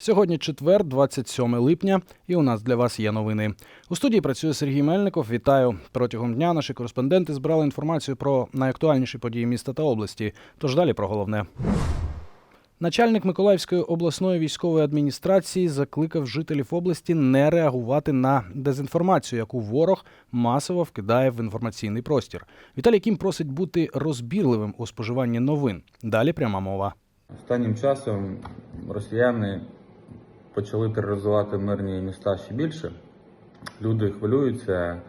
Сьогодні четвер, 27 липня, і у нас для вас є новини. У студії працює Сергій Мельников. Вітаю. Протягом дня наші кореспонденти збирали інформацію про найактуальніші події міста та області. Тож далі про головне. Начальник Миколаївської обласної військової адміністрації закликав жителів області не реагувати на дезінформацію, яку ворог масово вкидає в інформаційний простір. Віталій Кім просить бути розбірливим у споживанні новин. Далі пряма мова. Останнім часом росіяни почали тероризувати мирні міста ще більше. Люди хвилюються,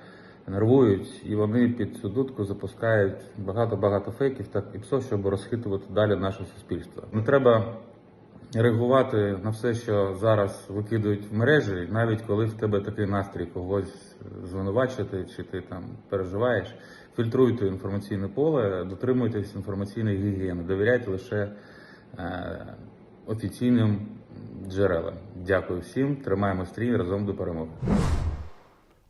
нервують, і вони під цю дудку запускають багато-багато фейків та і псо, щоб розхитувати далі наше суспільство. Не треба реагувати на все, що зараз викидують в мережі, навіть коли в тебе такий настрій когось звинувачити, чи ти там переживаєш. Фільтруйте інформаційне поле, дотримуйтесь інформаційної гігієни, довіряйте лише е, офіційним джерелам. Дякую всім. Тримаємо стрій разом до перемоги.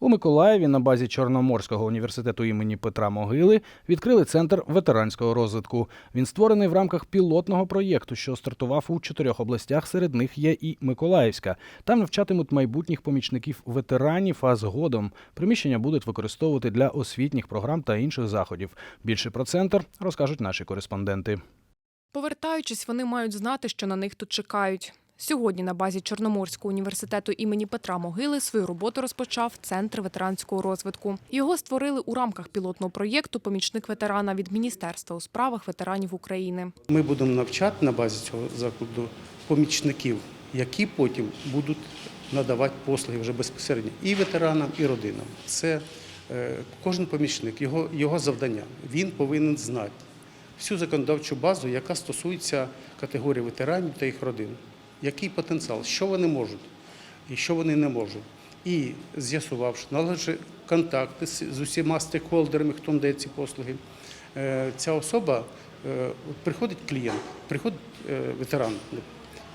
У Миколаєві на базі Чорноморського університету імені Петра Могили відкрили центр ветеранського розвитку. Він створений в рамках пілотного проєкту, що стартував у чотирьох областях. Серед них є і Миколаївська. Там навчатимуть майбутніх помічників ветеранів, а згодом приміщення будуть використовувати для освітніх програм та інших заходів. Більше про центр розкажуть наші кореспонденти. Повертаючись, вони мають знати, що на них тут чекають. Сьогодні на базі Чорноморського університету імені Петра Могили свою роботу розпочав Центр ветеранського розвитку. Його створили у рамках пілотного проєкту Помічник ветерана від Міністерства у справах ветеранів України. Ми будемо навчати на базі цього закладу помічників, які потім будуть надавати послуги вже безпосередньо і ветеранам, і родинам. Це е, кожен помічник, його, його завдання. Він повинен знати всю законодавчу базу, яка стосується категорії ветеранів та їх родин. Який потенціал, що вони можуть і що вони не можуть. І з'ясувавши, налагодивши контакти з усіма стейкхолдерами, хто надає ці послуги, е, ця особа е, приходить клієнт, приходить е, ветеран,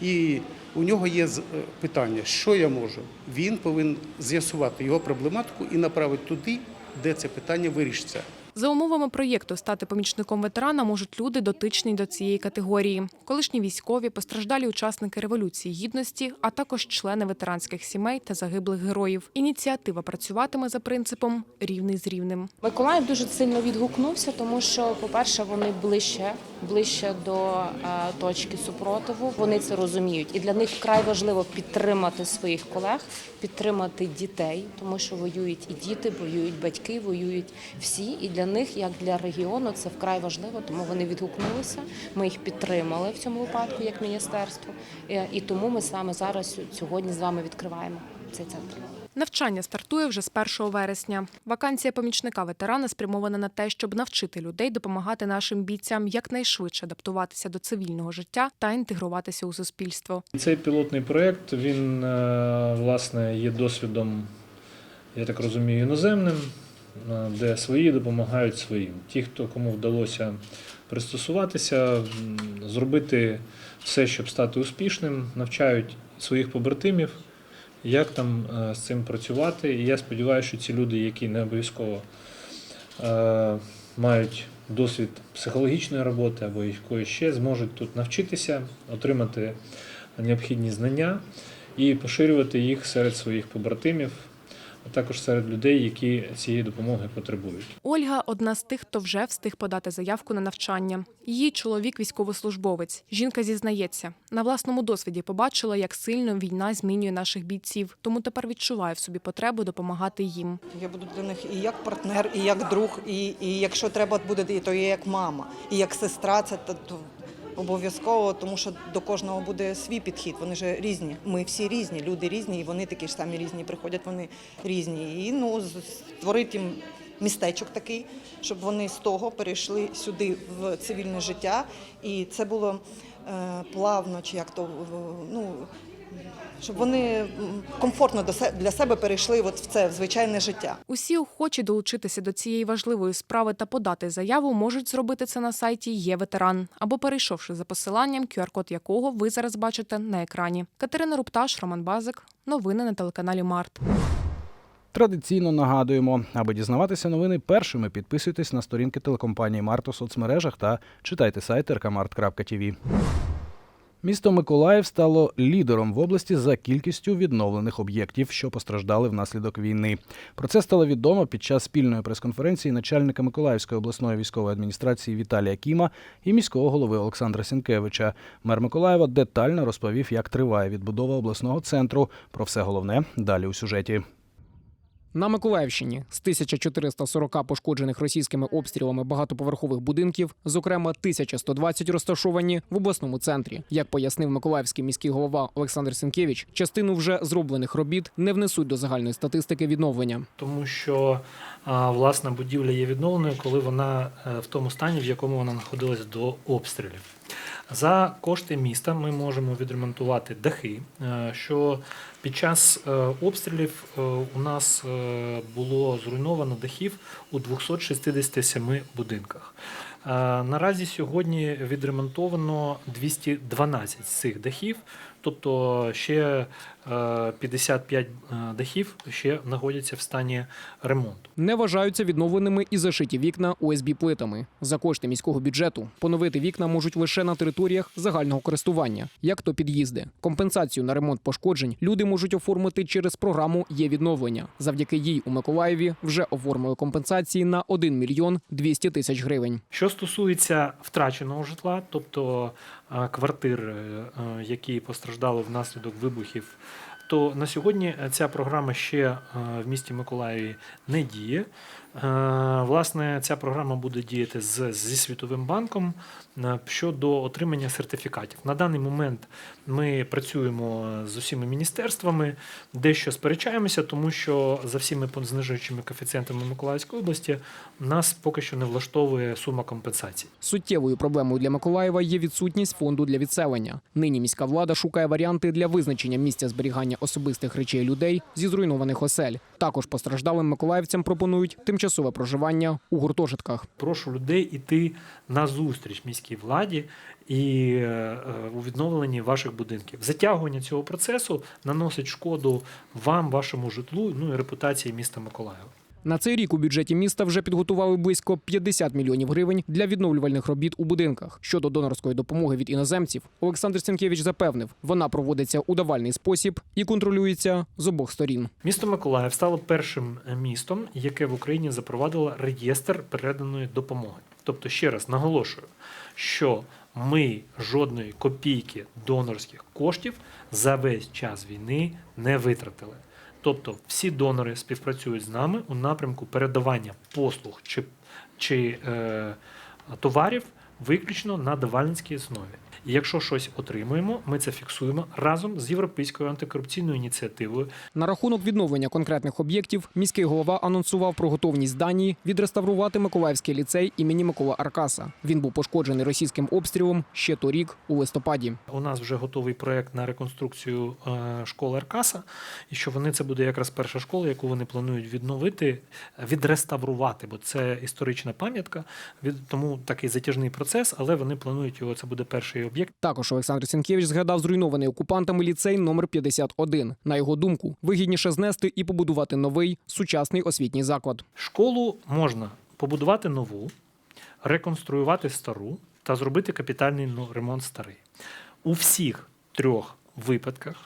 і у нього є питання, що я можу. Він повинен з'ясувати його проблематику і направити туди, де це питання вирішиться. За умовами проєкту стати помічником ветерана можуть люди, дотичні до цієї категорії, колишні військові, постраждалі учасники революції гідності, а також члени ветеранських сімей та загиблих героїв. Ініціатива працюватиме за принципом рівний з рівним. Миколаїв дуже сильно відгукнувся, тому що, по-перше, вони ближче, ближче до е, точки супротиву. Вони це розуміють, і для них вкрай важливо підтримати своїх колег, підтримати дітей, тому що воюють і діти, воюють батьки, воюють всі. І для них, як для регіону, це вкрай важливо. Тому вони відгукнулися. Ми їх підтримали в цьому випадку як міністерство. Е, І тому ми саме зараз сьогодні з вами відкриваємо цей центр. Навчання стартує вже з 1 вересня. Вакансія помічника ветерана спрямована на те, щоб навчити людей допомагати нашим бійцям якнайшвидше адаптуватися до цивільного життя та інтегруватися у суспільство. Цей пілотний проєкт він е, власне є досвідом, я так розумію, іноземним, де свої допомагають своїм. Ті, хто кому вдалося пристосуватися, зробити все, щоб стати успішним, навчають своїх побратимів, як там е, з цим працювати. І я сподіваюся, що ці люди, які не обов'язково е, мають досвід психологічної роботи або якоїсь ще, зможуть тут навчитися, отримати необхідні знання і поширювати їх серед своїх побратимів, а також серед людей, які цієї допомоги потребують. Ольга одна з тих, хто вже встиг подати заявку на навчання. Її чоловік військовослужбовець. Жінка зізнається, на власному досвіді побачила, як сильно війна змінює наших бійців, тому тепер відчуває в собі потребу допомагати їм. Я буду для них і як партнер, і як друг, і, і якщо треба буде, то і як мама, і як сестра, це то, то обов'язково, тому що до кожного буде свій підхід. Вони ж різні. Ми всі різні, люди різні, і вони такі ж самі різні. Приходять вони різні. І ну створити їм містечок такий, щоб вони з того перейшли сюди в цивільне життя. І це було е, плавно, чи як то ну. Щоб вони комфортно для себе перейшли от в це в звичайне життя. Усі охочі долучитися до цієї важливої справи та подати заяву можуть зробити це на сайті Є ветеран або перейшовши за посиланням, QR-код якого ви зараз бачите на екрані. Катерина Рупташ, Роман Базик. Новини на телеканалі Март. Традиційно нагадуємо, аби дізнаватися новини першими, підписуйтесь на сторінки телекомпанії Март у соцмережах та читайте сайт rkmart.tv. Місто Миколаїв стало лідером в області за кількістю відновлених об'єктів, що постраждали внаслідок війни. Про це стало відомо під час спільної прес-конференції начальника Миколаївської обласної військової адміністрації Віталія Кіма і міського голови Олександра Сінкевича. Мер Миколаєва детально розповів, як триває відбудова обласного центру. Про все головне далі у сюжеті. На Миколаївщині з 1440 пошкоджених російськими обстрілами багатоповерхових будинків, зокрема 1120 розташовані в обласному центрі. Як пояснив Миколаївський міський голова Олександр Сінкевич, частину вже зроблених робіт не внесуть до загальної статистики відновлення. тому що власна будівля є відновленою, коли вона е, в тому стані, в якому вона знаходилась до обстрілів. За кошти міста ми можемо відремонтувати дахи, е, що під час е, обстрілів е, у нас було зруйновано дахів у 267 будинках. Наразі сьогодні відремонтовано 212 з цих дахів, тобто ще 55 е, дахів ще знаходяться в стані ремонту. Не вважаються відновленими і зашиті вікна ОСБ плитами. За кошти міського бюджету поновити вікна можуть лише на територіях загального користування, як то під'їзди. Компенсацію на ремонт пошкоджень люди можуть оформити через програму Є відновлення. Завдяки їй у Миколаєві вже оформили компенсації на 1 мільйон 200 тисяч гривень. Що стосується втраченого житла, тобто е, квартир, е, е, які постраждали внаслідок вибухів, то на сьогодні ця програма ще е, в місті Миколаєві не діє. Е, Власне, ця програма буде діяти з, зі Світовим банком щодо отримання сертифікатів. На даний момент ми працюємо з усіма міністерствами, дещо сперечаємося, тому що за всіми знижуючими коефіцієнтами Миколаївської області нас поки що не влаштовує сума компенсацій. Суттєвою проблемою для Миколаєва є відсутність фонду для відселення. Нині міська влада шукає варіанти для визначення місця зберігання особистих речей людей зі зруйнованих осель. Також постраждалим миколаївцям пропонують тимчасове проживання у гуртожитках. Прошу людей іти на зустріч міській владі і е, е, у відновленні ваших будинків. Затягування цього процесу наносить шкоду вам, вашому житлу, ну і репутації міста Миколаєва. На цей рік у бюджеті міста вже підготували близько 50 мільйонів гривень для відновлювальних робіт у будинках. Щодо донорської допомоги від іноземців, Олександр Сінкевич запевнив, вона проводиться у давальний спосіб і контролюється з обох сторін. Місто Миколаїв стало першим містом, яке в Україні запровадило реєстр переданої допомоги. Тобто, ще раз наголошую, що ми жодної копійки донорських коштів за весь час війни не витратили. Тобто всі донори співпрацюють з нами у напрямку передавання послуг чи, чи е, товарів виключно на давальницькій основі. І якщо щось отримуємо, ми це фіксуємо разом з європейською антикорупційною ініціативою, На рахунок відновлення конкретних об'єктів міський голова анонсував про готовність Данії відреставрувати Миколаївський ліцей імені Микола Аркаса. Він був пошкоджений російським обстрілом ще торік у листопаді. У нас вже готовий проект на реконструкцію е, школи Аркаса, і що вони це буде якраз перша школа, яку вони планують відновити, відреставрувати, бо це історична пам'ятка. Від тому такий затяжний процес, але вони планують його. Це буде перший об'єкт. Також Олександр Сінкевич згадав зруйнований окупантами ліцей номер 51. На його думку, вигідніше знести і побудувати новий сучасний освітній заклад. Школу можна побудувати нову, реконструювати стару та зробити капітальний ну, ремонт старий. У всіх трьох випадках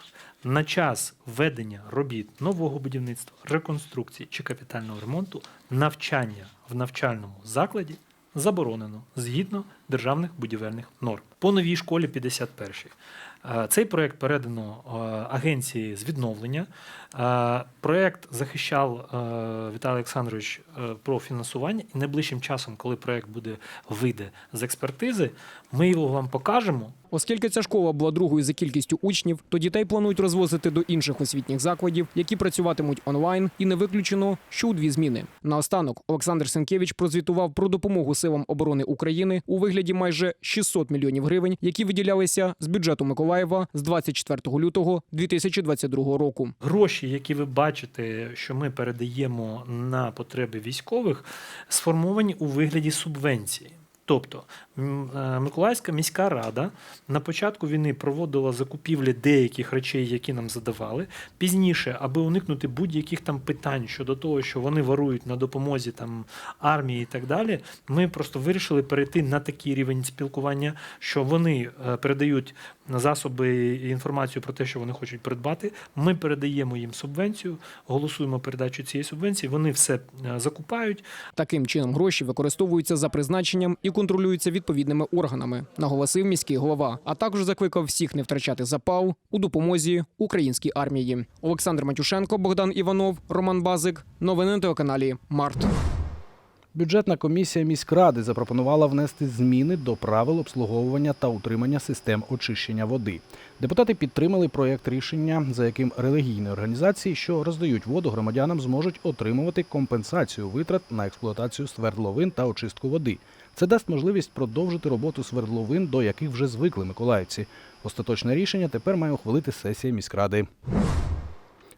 на час ведення робіт нового будівництва, реконструкції чи капітального ремонту навчання в навчальному закладі заборонено згідно державних будівельних норм. По новій школі 51 Е, Цей проект передано е, агенції з відновлення. Е, Проект захищав е, Віталій Олександрович е, про фінансування, і найближчим часом, коли проект буде вийде з експертизи, ми його вам покажемо. Оскільки ця школа була другою за кількістю учнів, то дітей планують розвозити до інших освітніх закладів, які працюватимуть онлайн, і не виключено, що у дві зміни. Наостанок Олександр Сенкевич прозвітував про допомогу силам оборони України у вигляді майже 600 мільйонів гривень, які виділялися з бюджету Миколаєва з 24 лютого 2022 року. Гроші, які ви бачите, що ми передаємо на потреби військових, сформовані у вигляді субвенції. Тобто е, Миколаївська міська рада на початку війни проводила закупівлі деяких речей, які нам задавали. Пізніше, аби уникнути будь-яких там питань щодо того, що вони ворують на допомозі там армії і так далі, ми просто вирішили перейти на такий рівень спілкування, що вони е, передають засоби і інформацію про те, що вони хочуть придбати. Ми передаємо їм субвенцію, голосуємо передачу цієї субвенції. Вони все е, закупають. Таким чином гроші використовуються за призначенням і контролюються відповідними органами, наголосив міський голова. А також закликав всіх не втрачати запал у допомозі українській армії. Олександр Матюшенко, Богдан Іванов, Роман Базик. Новини на телеканалі Март. Бюджетна комісія міськради запропонувала внести зміни до правил обслуговування та утримання систем очищення води. Депутати підтримали проєкт рішення, за яким релігійні організації, що роздають воду громадянам, зможуть отримувати компенсацію витрат на експлуатацію свердловин та очистку води. Це дасть можливість продовжити роботу свердловин, до яких вже звикли миколаївці. Остаточне рішення тепер має ухвалити сесія міськради.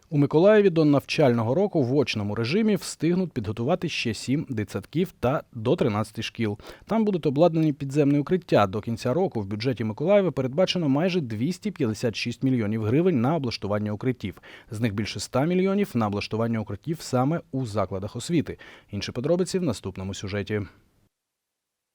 У Миколаєві до навчального року в очному режимі встигнуть підготувати ще сім дитсадків та до 13 шкіл. Там будуть обладнані підземні укриття. До кінця року в бюджеті Миколаєва передбачено майже 256 мільйонів гривень на облаштування укриттів. З них більше 100 мільйонів на облаштування укриттів саме у закладах освіти. Інші подробиці в наступному сюжеті.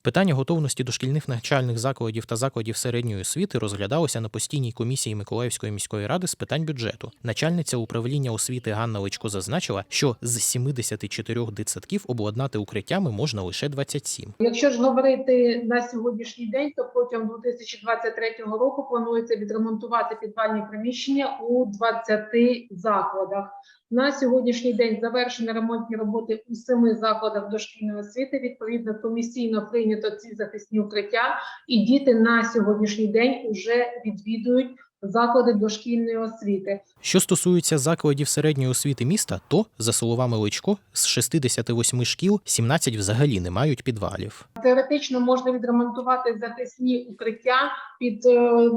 Питання готовності дошкільних навчальних закладів та закладів середньої освіти розглядалося на постійній комісії Миколаївської міської ради з питань бюджету. Начальниця управління освіти Ганна Личко зазначила, що з 74 дитсадків обладнати укриттями можна лише 27. Якщо ж говорити на сьогоднішній день, то протягом 2023 року планується відремонтувати підвальні приміщення у 20 закладах. На сьогоднішній день завершені ремонтні роботи у семи закладах дошкільної освіти. Відповідно, комісійно прийнято ці захисні укриття, і діти на сьогоднішній день вже відвідують заклади дошкільної освіти. Що стосується закладів середньої освіти міста, то, за словами Личко, з 68 шкіл 17 взагалі не мають підвалів. Теоретично можна відремонтувати захисні укриття під е,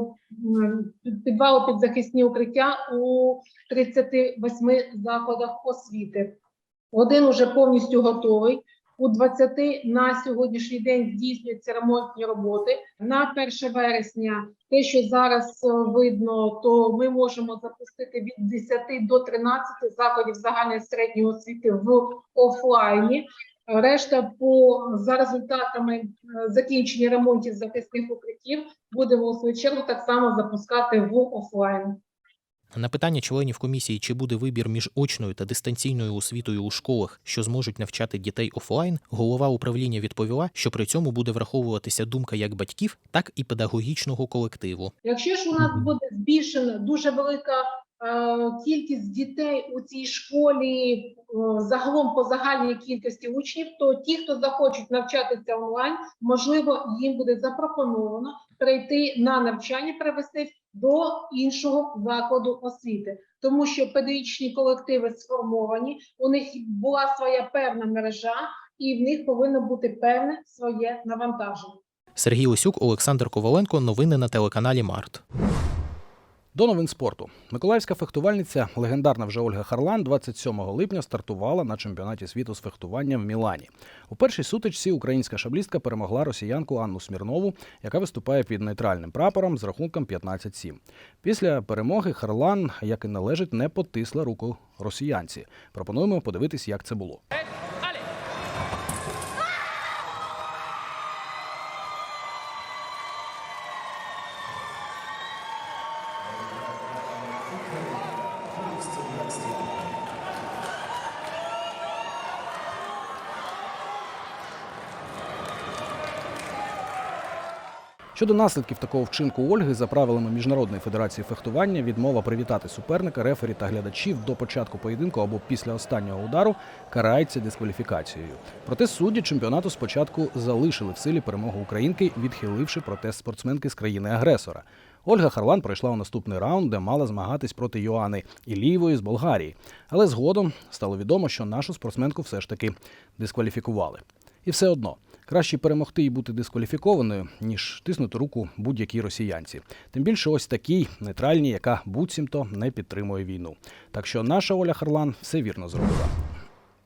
підвали під захисні укриття у 38 закладах освіти. Один уже повністю готовий. У 20 на сьогоднішній день здійснюються ремонтні роботи. На 1 вересня, те, що зараз е, видно, то ми можемо запустити від 10 до 13 закладів загальної середньої освіти в офлайні. Решта по за результатами е, закінчення ремонтів захисних укриттів будемо у свою чергу так само запускати в офлайн. На питання членів комісії, чи буде вибір між очною та дистанційною освітою у школах, що зможуть навчати дітей офлайн, голова управління відповіла, що при цьому буде враховуватися думка як батьків, так і педагогічного колективу. Якщо ж у нас буде збільшена дуже велика кількість дітей у цій школі, е, загалом по загальній кількості учнів, то ті, хто захочуть навчатися онлайн, можливо, їм буде запропоновано перейти на навчання, перевести до іншого закладу освіти, тому що педагогічні колективи сформовані, у них була своя певна мережа, і в них повинно бути певне своє навантаження. Сергій Осюк, Олександр Коваленко. Новини на телеканалі Март. До новин спорту. Миколаївська фехтувальниця, легендарна вже Ольга Харлан, 27 липня стартувала на чемпіонаті світу з фехтування в Мілані. У першій сутичці українська шаблістка перемогла росіянку Анну Смірнову, яка виступає під нейтральним прапором з рахунком 15-7. Після перемоги Харлан, як і належить, не потисла руку росіянці. Пропонуємо подивитись, як це було. Щодо наслідків такого вчинку Ольги, за правилами Міжнародної федерації фехтування, відмова привітати суперника, рефері та глядачів до початку поєдинку або після останнього удару карається дискваліфікацією. Проте судді чемпіонату спочатку залишили в силі перемогу українки, відхиливши протест спортсменки з країни-агресора. Ольга Харлан пройшла у наступний раунд, де мала змагатись проти Йоани Ілієвої з Болгарії. Але згодом стало відомо, що нашу спортсменку все ж таки дискваліфікували. І все одно краще перемогти і бути дискваліфікованою, ніж тиснути руку будь-якій росіянці. Тим більше ось такій нейтральній, яка буцімто не підтримує війну. Так що наша Оля Харлан все вірно зробила.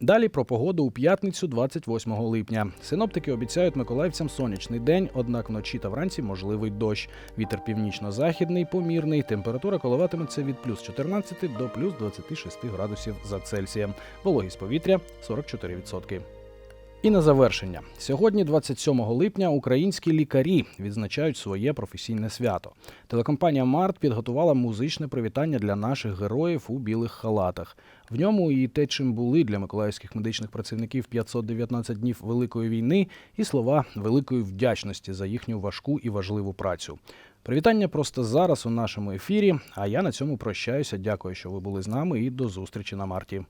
Далі про погоду у п'ятницю, 28 липня. Синоптики обіцяють миколаївцям сонячний день, однак вночі та вранці можливий дощ. Вітер північно-західний, помірний. Температура коливатиметься від плюс 14 до плюс 26 градусів за Цельсієм. Вологість повітря 44%. І на завершення, сьогодні, 27 липня, українські лікарі відзначають своє професійне свято. Телекомпанія Март підготувала музичне привітання для наших героїв у білих халатах. В ньому і те, чим були для миколаївських медичних працівників 519 днів великої війни, і слова великої вдячності за їхню важку і важливу працю. Привітання просто зараз у нашому ефірі. А я на цьому прощаюся. Дякую, що ви були з нами, і до зустрічі на марті.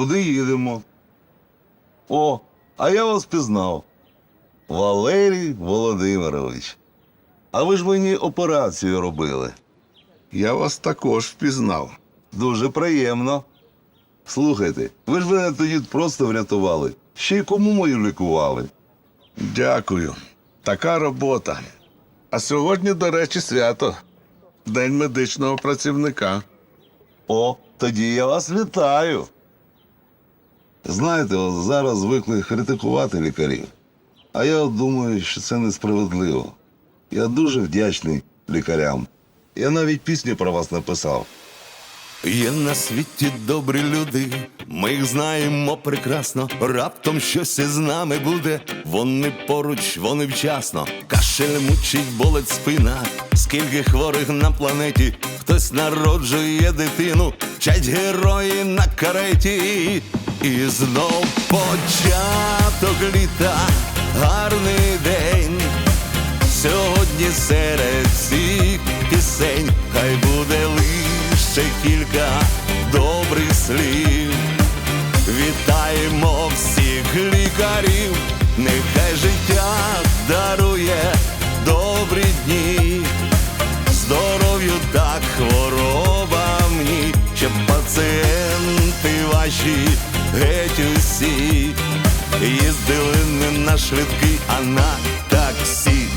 Куди їдемо? О, а я вас пізнав. Валерій Володимирович. А ви ж мені операцію робили. Я вас також впізнав. Дуже приємно. Слухайте, ви ж мене тоді просто врятували. Ще й кому мою лікували. Дякую. Така робота. А сьогодні, до речі, свято. День медичного працівника. О, тоді я вас вітаю. Знаєте, от зараз звикли критикувати лікарів. А я от думаю, що це несправедливо. Я дуже вдячний лікарям. Я навіть пісню про вас написав. Є на світі добрі люди, ми їх знаємо прекрасно. Раптом щось із нами буде. Вони поруч, вони вчасно. Кашель мучить, болить спина. Скільки хворих на планеті, хтось народжує дитину, вчать герої на кареті. І знов початок літа, гарний день. Усі їздили не на швидкий, а на таксі.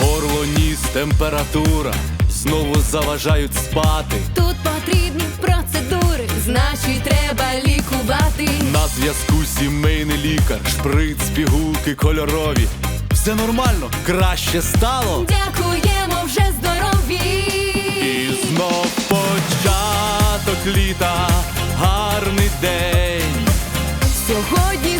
Горло, ніс, температура знову заважають спати. Тут потрібні процедури, значить треба лікувати. На зв'язку сімейний лікар, шприц, пігулки кольорові. Все нормально, краще стало. Дякуємо вже здорові. І знов початок літа, гарний день. Сьогодні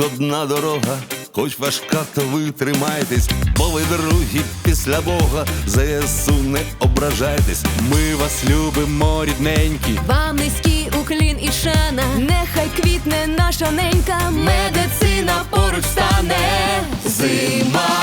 одна дорога, хоч важка, то ви тримайтесь, бо ви другі після Бога, ЗСУ не ображайтесь, ми вас любимо, рідненькі. Вам низький уклін і шана, нехай квітне наша ненька, медицина поруч стане. Зима.